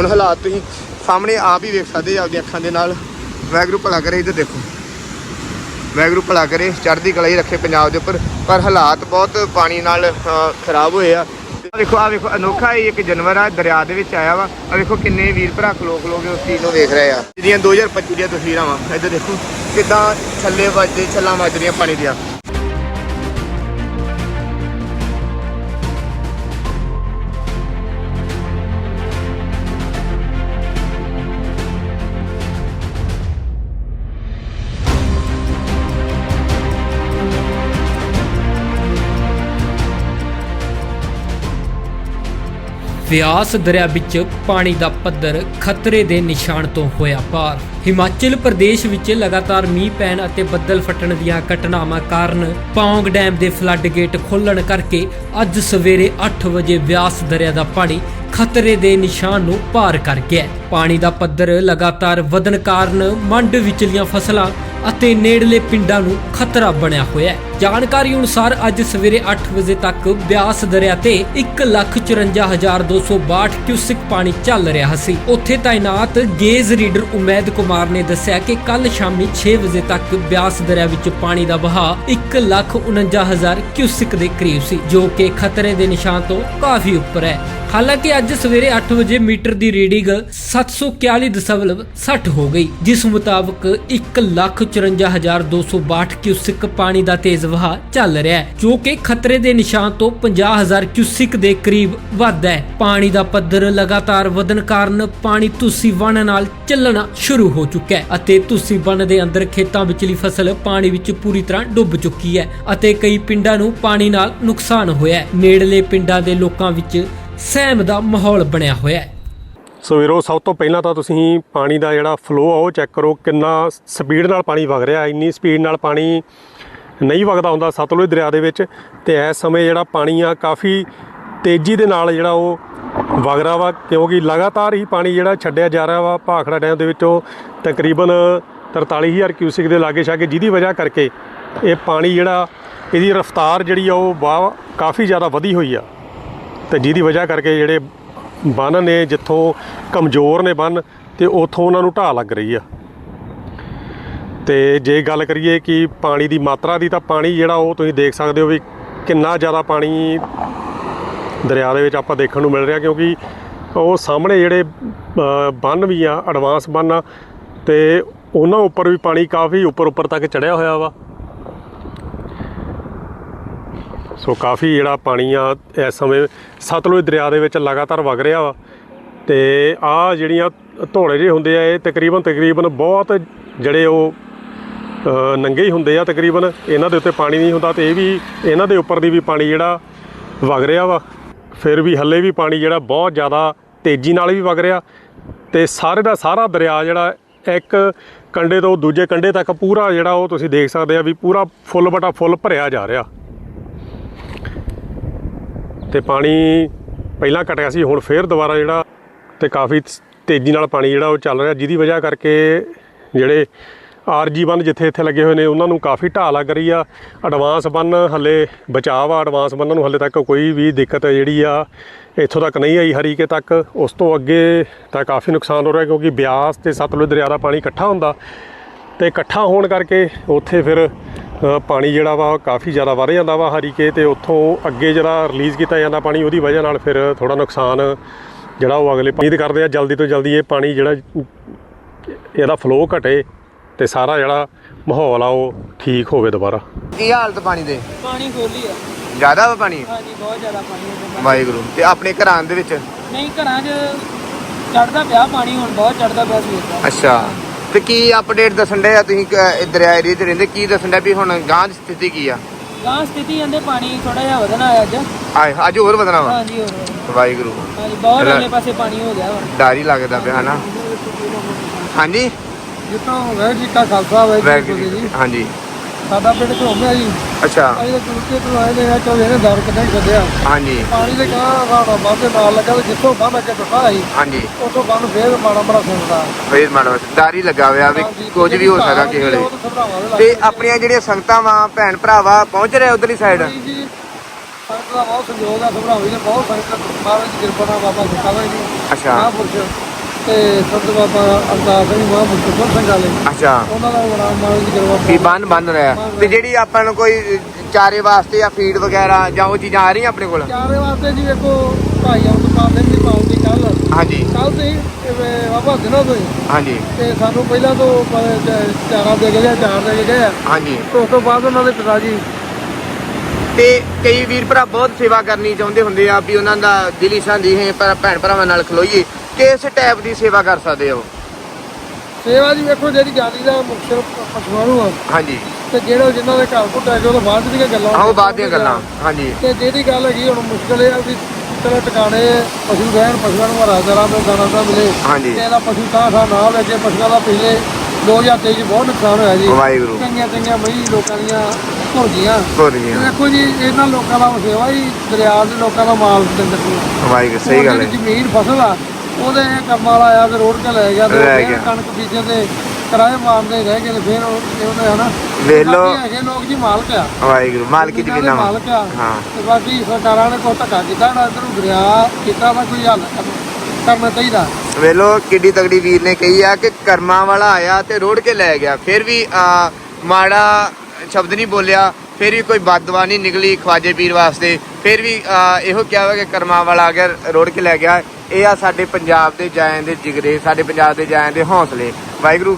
ਹੁਣ ਹਾਲਾਤ ਤੁਸੀਂ ਸਾਹਮਣੇ ਆਪ ਹੀ ਵੇਖ ਸਕਦੇ ਆ ਆਪਦੀਆਂ ਅੱਖਾਂ ਦੇ ਨਾਲ। ਵੈਗਰੂ ਭਲਾ ਕਰੇ ਇੱਧਰ ਦੇਖੋ। ਵੈਗਰੂ ਭਲਾ ਕਰੇ ਚੜ੍ਹਦੀ ਕਲਾ ਹੀ ਰੱਖੇ ਪੰਜਾਬ ਦੇ ਉੱਪਰ। ਪਰ ਹਾਲਾਤ ਬਹੁਤ ਪਾਣੀ ਨਾਲ ਅ, ਖਰਾਬ ਹੋਏ ਆ। ਆਹ ਦੇਖੋ ਆ ਵੇਖੋ ਅਨੋਖਾ ਹੀ ਇੱਕ ਜਾਨਵਰ ਆ ਦਰਿਆ ਦੇ ਵਿੱਚ ਆਇਆ ਵਾ। ਆ ਵੇਖੋ ਕਿੰਨੇ ਵੀਰ ਭਰਾ ਖਲੋ ਖਲੋ ਉਸ ਚੀਜ਼ ਨੂੰ ਵੇਖ ਰਹੇ ਆ। ਜਿਹੜੀਆਂ 2025 ਦੀਆਂ ਤਸਵੀਰਾਂ ਵਾ ਇੱਧਰ ਦੇਖੋ। ਕਿਦਾਂ ਛੱਲੇ ਵੱਜਦੇ ਛੱਲਾਂ ਵੱਜਦੀਆਂ ਪਾਣੀ ਦੀਆਂ। ਵਿਆਸ ਦਰਿਆ ਵਿੱਚ ਪਾਣੀ ਦਾ ਪੱਧਰ ਖਤਰੇ ਦੇ ਨਿਸ਼ਾਨ ਤੋਂ ਹੋਇਆ ਪਾਰ। ਹਿਮਾਚਲ ਪ੍ਰਦੇਸ਼ ਵਿੱਚ ਲਗਾਤਾਰ ਮੀਂਹ ਪੈਣ ਅਤੇ ਬੱਦਲ ਫਟਣ ਦੀਆਂ ਘਟਨਾਵਾਂ ਕਾਰਨ ਪੌਂਗ ਡੈਮ ਦੇ ਫਲੱਡ ਗੇਟ ਖੋਲਣ ਕਰਕੇ ਅੱਜ ਸਵੇਰੇ 8 ਵਜੇ ਵਿਆਸ ਦਰਿਆ ਦਾ ਪਾਣੀ ਖਤਰੇ ਦੇ ਨਿਸ਼ਾਨ ਨੂੰ ਪਾਰ ਕਰ ਗਿਆ। ਪਾਣੀ ਦਾ ਪੱਧਰ ਲਗਾਤਾਰ ਵਧਣ ਕਾਰਨ ਮੰਡ ਵਿਚਲੀਆਂ ਫਸਲਾਂ ਅਤੇ ਨੇੜਲੇ ਪਿੰਡਾਂ ਨੂੰ ਖਤਰਾ ਬਣਿਆ ਹੋਇਆ ਹੈ। ਜਾਣਕਾਰੀ ਅਨੁਸਾਰ ਅੱਜ ਸਵੇਰੇ 8 ਵਜੇ ਤੱਕ ਬਿਆਸ ਦਰਿਆ ਤੇ 154262 ਕਿਊਸਿਕ ਪਾਣੀ ਚੱਲ ਰਿਹਾ ਸੀ। ਉੱਥੇ ਤਾਇਨਾਤ ਗੇਜ ਰੀਡਰ ਉਮੈਦ ਕੁਮਾਰ ਨੇ ਦੱਸਿਆ ਕਿ ਕੱਲ ਸ਼ਾਮੀ 6 ਵਜੇ ਤੱਕ ਬਿਆਸ ਦਰਿਆ ਵਿੱਚ ਪਾਣੀ ਦਾ ਵਹਾਅ 149000 ਕਿਊਸਿਕ ਦੇ ਕਰੀਬ ਸੀ, ਜੋ ਕਿ ਖਤਰੇ ਦੇ ਨਿਸ਼ਾਨ ਤੋਂ ਕਾਫੀ ਉੱਪਰ ਹੈ। ਹਾਲਾਂਕਿ ਅੱਜ ਸਵੇਰੇ 8 ਵਜੇ ਮੀਟਰ ਦੀ ਰੀਡਿੰਗ 741.60 ਹੋ ਗਈ, ਜਿਸ ਮੁਤਾਬਕ 144262 ਕਿਊਸਿਕ ਪਾਣੀ ਦਾ ਤੇਜ਼ ਵਹਾਅ ਚੱਲ ਰਿਹਾ ਹੈ, ਜੋ ਕਿ ਖਤਰੇ ਦੇ ਨਿਸ਼ਾਨ ਤੋਂ 50000 ਕਿਊਸਿਕ ਦੇ ਕਰੀਬ ਵੱਧ ਹੈ। ਪਾਣੀ ਦਾ ਪੱਧਰ ਲਗਾਤਾਰ ਵਧਣ ਕਾਰਨ ਪਾਣੀ ਤੁਸੀਂ ਵਣ ਨਾਲ ਚੱਲਣਾ ਸ਼ੁਰੂ ਹੋ ਚੁੱਕਾ ਹੈ ਅਤੇ ਤੁਸੀਂ ਵਣ ਦੇ ਅੰਦਰ ਖੇਤਾਂ ਵਿਚਲੀ ਫਸਲ ਪਾਣੀ ਵਿੱਚ ਪੂਰੀ ਤਰ੍ਹਾਂ ਡੁੱਬ ਚੁੱਕੀ ਹੈ ਅਤੇ ਕਈ ਪਿੰਡਾਂ ਨੂੰ ਪਾਣੀ ਨਾਲ ਨੁਕਸਾਨ ਹੋਇਆ ਹੈ। ਨੇੜਲੇ ਪਿੰਡਾਂ ਦੇ ਲੋਕਾਂ ਵਿੱਚ ਸਹਿਮ ਦਾ ਮਾਹੌਲ ਬਣਿਆ ਹੋਇਆ ਹੈ। ਸੋ ਵੀਰੋ, ਸਭ ਤੋਂ ਪਹਿਲਾਂ ਤਾਂ ਤੁਸੀਂ ਪਾਣੀ ਦਾ ਜਿਹੜਾ ਫਲੋ ਆ, ਉਹ ਚੈੱਕ ਕਰੋ ਕਿੰਨਾ ਸਪੀਡ ਨਾਲ ਪਾਣੀ ਵਗ ਰਿਹਾ। ਇੰਨੀ ਸਪੀਡ ਨਾਲ ਪਾਣੀ ਨਹੀਂ ਵਗਦਾ ਹੁੰਦਾ ਸਤਲੁਜ ਦਰਿਆ ਦੇ ਵਿੱਚ। ਤੇ ਇਸ ਸਮੇਂ ਜਿਹੜਾ ਪਾਣੀ ਆ, ਕਾਫੀ ਤੇਜ਼ੀ ਦੇ ਨਾਲ ਜਿਹੜਾ ਉਹ ਵਗ ਰਿਹਾ ਵਾ, ਕਿਉਂਕਿ ਲਗਾਤਾਰ ਹੀ ਪਾਣੀ ਜਿਹੜਾ ਛੱਡਿਆ ਜਾ ਰਿਹਾ ਵਾ ਭਾਖੜਾ ਡੈਮ ਦੇ ਵਿੱਚੋਂ। ਤਕਰੀਬਨ 43000 ਕਿਊਸਿਕ ਦੇ ਲਾਗੇ ਛਾਗੇ, ਜਿਹਦੀ ਵਜ੍ਹਾ ਕਰਕੇ ਇਹ ਪਾਣੀ ਜਿਹੜਾ, ਇਹਦੀ ਰਫ਼ਤਾਰ ਜਿਹੜੀ ਆ, ਉਹ ਵਾ ਕਾਫੀ ਜ਼ਿਆਦਾ ਵਧੀ ਹੋਈ ਆ। ਤੇ ਜਿਹਦੀ ਵਜ੍ਹਾ ਕਰਕੇ ਜਿਹੜੇ ਬੰਨ ਨੇ, ਜਿੱਥੋਂ ਕਮਜ਼ੋਰ ਨੇ ਬੰਨ, ਤੇ ਉਥੋਂ ਉਹਨਾਂ ਨੂੰ ਢਾਹ ਲੱਗ ਰਹੀ ਆ। ਤੇ ਜੇ ਗੱਲ ਕਰੀਏ ਕਿ ਪਾਣੀ ਦੀ ਮਾਤਰਾ ਦੀ, ਤਾਂ ਪਾਣੀ ਜਿਹੜਾ ਉਹ ਤੁਸੀਂ ਦੇਖ ਸਕਦੇ ਹੋ ਵੀ ਕਿੰਨਾ ਜ਼ਿਆਦਾ ਪਾਣੀ ਦਰਿਆ ਦੇ ਵਿੱਚ ਆਪਾਂ ਦੇਖਣ ਨੂੰ ਮਿਲ ਰਿਹਾ, ਕਿਉਂਕਿ ਉਹ ਸਾਹਮਣੇ ਜਿਹੜੇ ਬੰਨ ਵੀ ਆ ਐਡਵਾਂਸ ਬੰਨ ਆ, ਤੇ ਉਹਨਾਂ ਉੱਪਰ ਵੀ ਪਾਣੀ ਕਾਫੀ ਉੱਪਰ ਉੱਪਰ ਤੱਕ ਚੜਿਆ ਹੋਇਆ ਵਾ। ਸੋ ਕਾਫੀ ਜਿਹੜਾ ਪਾਣੀ ਆ, ਇਸ ਸਮੇਂ ਸਤਲੁਜ ਦਰਿਆ ਦੇ ਵਿੱਚ ਲਗਾਤਾਰ ਵਗ ਰਿਹਾ ਵਾ। ਤੇ ਆ ਜਿਹੜੀਆਂ ਧੋੜੇ ਜਿਹੇ ਹੁੰਦੇ ਆ, ਇਹ ਤਕਰੀਬਨ ਤਕਰੀਬਨ ਬਹੁਤ ਜਿਹੜੇ ਉਹ ਨੰਗੇ ਹੀ ਹੁੰਦੇ ਆ ਤਕਰੀਬਨ। ਇਹਨਾਂ ਦੇ ਉੱਤੇ ਪਾਣੀ ਨਹੀਂ ਹੁੰਦਾ ਤੇ ਇਹ ਵੀ, ਇਹਨਾਂ ਦੇ ਉੱਪਰ ਦੀ ਵੀ ਪਾਣੀ ਜਿਹੜਾ ਵਗ ਰਿਹਾ ਵਾ। ਫਿਰ ਵੀ ਹੱਲੇ ਵੀ ਪਾਣੀ ਜਿਹੜਾ ਬਹੁਤ ਜ਼ਿਆਦਾ ਤੇਜ਼ੀ ਨਾਲ ਵੀ ਵਗ ਰਿਹਾ। ਤੇ ਸਾਰੇ ਦਾ ਸਾਰਾ ਦਰਿਆ ਜਿਹੜਾ, ਇੱਕ ਕੰਡੇ ਤੋਂ ਦੂਜੇ ਕੰਡੇ ਤੱਕ ਪੂਰਾ ਜਿਹੜਾ ਉਹ ਤੁਸੀਂ ਦੇਖ ਸਕਦੇ ਆ ਵੀ ਪੂਰਾ ਫੁੱਲ ਬਟਾ ਫੁੱਲ ਭਰਿਆ ਜਾ ਰਿਹਾ। ਤੇ ਪਾਣੀ ਪਹਿਲਾਂ ਘਟਿਆ ਸੀ, ਹੁਣ ਫੇਰ ਦੁਬਾਰਾ ਜਿਹੜਾ ਤੇ ਕਾਫੀ ਤੇਜ਼ੀ ਨਾਲ ਪਾਣੀ ਜਿਹੜਾ ਉਹ ਚੱਲ ਰਿਹਾ, ਜਿਹਦੀ ਵਜ੍ਹਾ ਕਰਕੇ ਜਿਹੜੇ ਆਰਜੀ ਬੰਨ ਜਿੱਥੇ ਇੱਥੇ ਲੱਗੇ ਹੋਏ ਨੇ, ਉਹਨਾਂ ਨੂੰ ਕਾਫੀ ਢਾਹ ਲੱਗ ਰਹੀ ਆ। ਐਡਵਾਂਸ ਬੰਨ ਹੱਲੇ ਬਚਾਅ ਆ ਐਡਵਾਂਸ ਬੰਨਾਂ ਨੂੰ ਹੱਲੇ ਤੱਕ ਕੋਈ ਵੀ ਦਿੱਕਤ ਜਿਹੜੀ ਆ ਇੱਥੋਂ ਤੱਕ ਨਹੀਂ ਆਈ, ਹਰੀਕੇ ਤੱਕ। ਉਸ ਤੋਂ ਅੱਗੇ ਤਾਂ ਕਾਫੀ ਨੁਕਸਾਨ ਹੋ ਰਿਹਾ, ਕਿਉਂਕਿ ਬਿਆਸ ਤੇ ਸਤਲੁਜ ਦਰਿਆ ਦਾ ਪਾਣੀ ਇਕੱਠਾ ਹੁੰਦਾ ਤੇ ਇਕੱਠਾ ਹੋਣ ਕਰਕੇ ਉੱਥੇ ਫਿਰ ਪਾਣੀ ਜਿਹੜਾ ਵਾ ਕਾਫੀ ਜ਼ਿਆਦਾ ਵਧ ਜਾਂਦਾ ਵਾ ਹਰੀਕੇ ਤੇ ਉੱਥੋਂ ਅੱਗੇ ਜਿਹੜਾ ਰਿਲੀਜ਼ ਕੀਤਾ ਜਾਂਦਾ ਪਾਣੀ ਉਹਦੀ ਵਜ੍ਹਾ ਨਾਲ ਫਿਰ ਥੋੜਾ ਨੁਕਸਾਨ ਜਿਹੜਾ ਉਹ ਅਗਲੇ ਉਮੀਦ ਕਰਦੇ ਆ ਜਲਦੀ ਤੋਂ ਜਲਦੀ ਇਹ ਪਾਣੀ ਜਿਹੜਾ ਇਹਦਾ ਫਲੋ ਘਟੇ ਤੇ ਸਾਰਾ ਜਿਹੜਾ ਮਾਹੌਲ ਆ ਉਹ ਠੀਕ ਹੋਵੇ ਦੁਬਾਰਾ। ਕੀ ਹਾਲਤ ਪਾਣੀ ਦੇ? ਪਾਣੀ ਖੋਲੀ ਆ। ਜ਼ਿਆਦਾ ਵਾ ਪਾਣੀ? ਹਾਂਜੀ ਬਹੁਤ ਜ਼ਿਆਦਾ ਪਾਣੀ ਹੈ ਵਾਹਿਗੁਰੂ। ਤੇ ਆਪਣੇ ਘਰਾਂ ਦੇ ਵਿੱਚ? ਨਹੀਂ ਘਰਾਂ 'ਚ ਚੜਦਾ ਪਿਆ ਪਾਣੀ ਹੁਣ ਬਹੁਤ ਚੜਦਾ ਪਿਆ ਦਾ। ਅੱਛਾ। ਤੇ ਕੀ ਅਪਡੇਟ ਦੱਸਣ ਦੇ ਆ ਤੁਸੀਂ ਕ- ਇਹ ਦਰਿਆ ਏਰੀਏ 'ਚ ਰਹਿੰਦੇ? ਕੀ ਦੱਸਣ ਦੇ ਵੀ ਹੁਣ ਗਾਂ ਦੀ ਸਥਿਤੀ ਕੀ ਆ? ਗਾਂ ਸਥਿਤੀ ਜਾਂਦੇ ਪਾਣੀ ਥੋੜਾ ਜਿਹਾ ਵਧਣਾ ਹੈ ਅੱਜ। ਆਏ ਅੱਜ ਹੋਰ ਵਧਣਾ ਵਾ? ਹਾਂਜੀ ਹੋਰ ਵਾਹਿਗੁਰੂ। ਹਾਂਜੀ ਬਹੁਤ ਅਗਲੇ ਪਾਸੇ ਪਾਣੀ ਹੋ ਗਿਆ ਵਾ। ਡਰ ਹੀ ਲੱਗਦਾ ਪਿਆ ਹਨਾ? ਹਾਂਜੀ? ਜਿੱਥੋਂ ਵੈਰ ਜੀ ਕਾ ਖਾਲਸਾ ਵਾਹਿਗੁਰੂ ਜੀ। ਹਾਂਜੀ। ਸਾਡਾ ਪਿੰਡ ਘੋਮਿਆ ਜੀ। ਅੱਛਾ। ਅਸੀਂ ਤਾਂ ਕੁਲਕੇ ਤੋਂ ਆਏ ਨੇ ਆ ਚੋ ਇਹਨੇ ਦਰ ਕਿਦਾਂ ਛੱਡਿਆ ਹਾਂਜੀ। ਪਾਣੀ ਦੇ ਕਾ ਰਾਣਾ ਬਾਤੇ ਨਾਲ ਲੱਗਾ ਤੇ ਜਿੱਥੋਂ ਬੰਨ ਅੱਗੇ ਟੁੱਟਾ ਸੀ ਹਾਂਜੀ। ਉਥੋਂ ਬੰਨ ਫੇਰ ਮਾੜਾ ਮਾੜਾ ਸੁਣਦਾ। ਫੇਰ ਮਾੜਾ ਹੀ ਲੱਗਾ ਹੋਇਆ ਵੀ ਕੁਝ ਵੀ ਹੋ ਸਕਦਾ ਕਿਸੇ ਵੇਲੇ। ਤੇ ਆਪਣੀਆਂ ਜਿਹੜੀਆਂ ਸੰਗਤਾਂ ਵਾ ਭੈਣ ਭਰਾਵਾ ਪਹੁੰਚ ਰਹੇ ਉਧਰਲੀ ਸਾਈਡ ਜੀ। ਸੰਗਤ ਦਾ ਬਹੁਤ ਸਹਿਯੋਗ ਆ ਸਭਰਾਵੀ ਨੇ ਬਹੁਤ ਸੰਗਤ ਮਹਾਰਾਜ ਦੀ ਕਿਰਪਾ ਨਾਲ ਬਾਬਾ ਜੀ ਅੱਛਾ। ਤੇ ਸੰਤ ਬਾਬਾ ਅਰਦਾਸ ਸਿੰਘ ਮਹਾਂਪੁਰਖ ਸਿੰਘ ਵਾਲੇ। ਅੱਛਾ। ਉਹਨਾਂ ਦਾ ਬੜਾ ਮਾਨ ਦੀ ਕਰਵਾ ਵੀ ਬੰਨ ਬੰਨ ਰਿਹਾ। ਤੇ ਜਿਹੜੀ ਆਪਾਂ ਨੂੰ ਕੋਈ ਚਾਰੇ ਵਾਸਤੇ ਜਾਂ ਫੀਡ ਵਗੈਰਾ ਜਾਂ ਉਹ ਚੀਜ਼ਾਂ ਆ ਰਹੀਆਂ ਆਪਣੇ ਕੋਲ? ਚਾਰੇ ਵਾਸਤੇ ਜੀ ਵੇਖੋ ਭਾਈ ਅਮਰਪਾਲ ਸਿੰਘ ਦੀ ਪਾਉ ਦੀ ਕੱਲ ਹਾਂਜੀ। ਕੱਲ ਤੇ ਬਾਬਾ ਦਿਨੋਂ ਤੋਂ ਹੀ। ਹਾਂਜੀ। ਤੇ ਸਾਨੂੰ ਪਹਿਲਾਂ ਤੋਂ ਪ- ਚ- ਚਾਰਾ ਦੇ ਕੇ ਗਿਆ ਚਾਰ ਦੇ ਕੇ ਗਏ ਆ। ਹਾਂਜੀ। ਤੇ ਉਸ ਤੋਂ ਬਾਅਦ ਉਹਨਾਂ ਦੇ ਪਿਤਾ ਜੀ। ਤੇ ਕਈ ਵੀਰ ਭਰਾ ਬਹੁਤ ਸੇਵਾ ਕਰਨੀ ਚਾਹੁੰਦੇ ਹੁੰਦੇ ਆ ਵੀ ਉਹਨਾਂ ਦਾ ਦਿਲੀ ਸਾਂਝੀ ਹੈ ਪਰ ਭੈਣ ਭਰਾਵਾਂ ਨਾਲ ਖਲੋਈਏ। ਕਿਸ ਟਾਈਪ ਦੀ ਸੇਵਾ ਕਰ ਸਕਦੇ ਹੋ? ਸੇਵਾ ਜੀ ਵੇਖੋ ਜਿਹੜੀ ਜਾਤੀ ਦਾ ਮੁਖਸ਼ਰ ਪਸ਼ੂਆਂ ਨੂੰ ਆ। ਹਾਂਜੀ। ਤੇ ਜਿਹੜੇ ਜਿਨ੍ਹਾਂ ਦੇ ਘਰ ਘੁੱਟਿਆ ਗਿਆ ਉਹ ਬਾਅਦ ਦੀਆਂ ਗੱਲਾਂ ਆਓ ਬਾਅਦ ਦੀਆਂ ਗੱਲਾਂ ਹਾਂਜੀ। ਤੇ ਜਿਹੜੀ ਗੱਲ ਹੈਗੀ ਹੁਣ ਮੁਸ਼ਕਲ ਇਹ ਆ ਵੀ ਚਲੋ ਟਿਕਾਣੇ ਪਸ਼ੂ ਰਹਿਣ ਪਸ਼ੂਆਂ ਨੂੰ ਚਾਰਾ ਮਿਲ ਦਾਣਾ ਦਾ ਮਿਲੇ। ਹਾਂਜੀ। ਤੇ ਇਹਦਾ ਪਸ਼ੂ ਤਾਂ ਸਾ ਨਾ ਲੈ ਕੇ ਪਸ਼ੂਆਂ ਦਾ ਪਿਛਲੇ 2023 ਚ ਬਹੁਤ ਨੁਕਸਾਨ ਹੋਇਆ ਜੀ। ਵਾਹਿਗੁਰੂ। ਚੰਗੀਆਂ ਚੰਗੀਆਂ ਮਈ ਲੋਕਾਂ ਦੀਆਂ ਭੁਰ ਗਈਆਂ ਤੇ ਜੀ ਦੇਖੋ ਜੀ ਇਹਨਾਂ ਲੋਕਾਂ ਦਾ ਸੇਵਾ ਹੀ ਦਰਿਆ ਦੇ ਲੋਕਾਂ ਦਾ ਮਾਲ ਦੇ ਅੰਦਰ ਵਾਹਿਗੁਰੂ ਸਹੀ ਗੱਲ ਹੈ। ਜ਼ਮੀਨ ਫਸਲ ਆ ਉਹਦੇ ਕੰਮ ਵਾਲਾ ਆਇਆ ਤੇ ਰੋਡ ਕੇ ਲੈ ਗਿਆ ਤੇ ਗਿਆ। ਕਣਕ ਬੀਜਣ ਤੇ ਕਿਰਾਏ ਮਾਰਦੇ ਰਹਿ ਗਏ ਤੇ ਫਿਰ ਉਹ- ਉਹਨੇ ਹਨਾ ਵੇਖ ਲਓ। ਬਾਕੀ ਹੈਗੇ ਲੋਕ ਜੀ ਮਾਲਕ ਆ ਵਾਹਿਗੁਰੂ ਮਾਲਕੀ ਦੇ ਵਾ। ਮਾਲਕ ਆ ਹਾਂ ਤੇ ਬਾਕੀ ਸਰਕਾਰਾਂ ਨੇ ਕੋਈ ਧੱਕਾ ਕੀਤਾ ਨਾ ਇਧਰੋਂ ਦਰਿਆ ਕੀਤਾ ਦਾ ਕੋਈ ਹੱਲ ਕਰ- ਕਰਨਾ ਚਾਹੀਦਾ ਵੇਲੋ ਕਿੱਡੀ ਤਗੜੀ ਵੀਰ ਨੇ ਕਹੀ ਆ ਕਿ ਕਰਮਾਂ ਵਾਲਾ ਆਇਆ ਤੇ ਰੋੜ ਕੇ ਲੈ ਗਿਆ ਫਿਰ ਵੀ ਆ, ਮਾੜਾ ਸ਼ਬਦ ਨਹੀਂ ਬੋਲਿਆ ਫਿਰ ਵੀ ਕੋਈ ਬਦਦੁਆ ਨਹੀਂ ਨਿਕਲੀ ਖਵਾਜੇ ਪੀਰ ਵਾਸਤੇ ਫਿਰ ਵੀ ਆ, ਇਹੋ ਕਿਹਾ ਵਾ ਕਿ ਕਰਮਾਂ ਵਾਲਾ ਗਿਆ ਰੋੜ ਕੇ ਲੈ ਗਿਆ ਇਹ ਆ ਸਾਡੇ ਪੰਜਾਬ ਦੇ ਜਾਇਆਂ ਦੇ ਜਿਗਰੇ, ਸਾਡੇ ਪੰਜਾਬ ਦੇ ਜਾਇਆਂ ਦੇ ਹੌਸਲੇ। ਵਾਹਿਗੁਰੂ।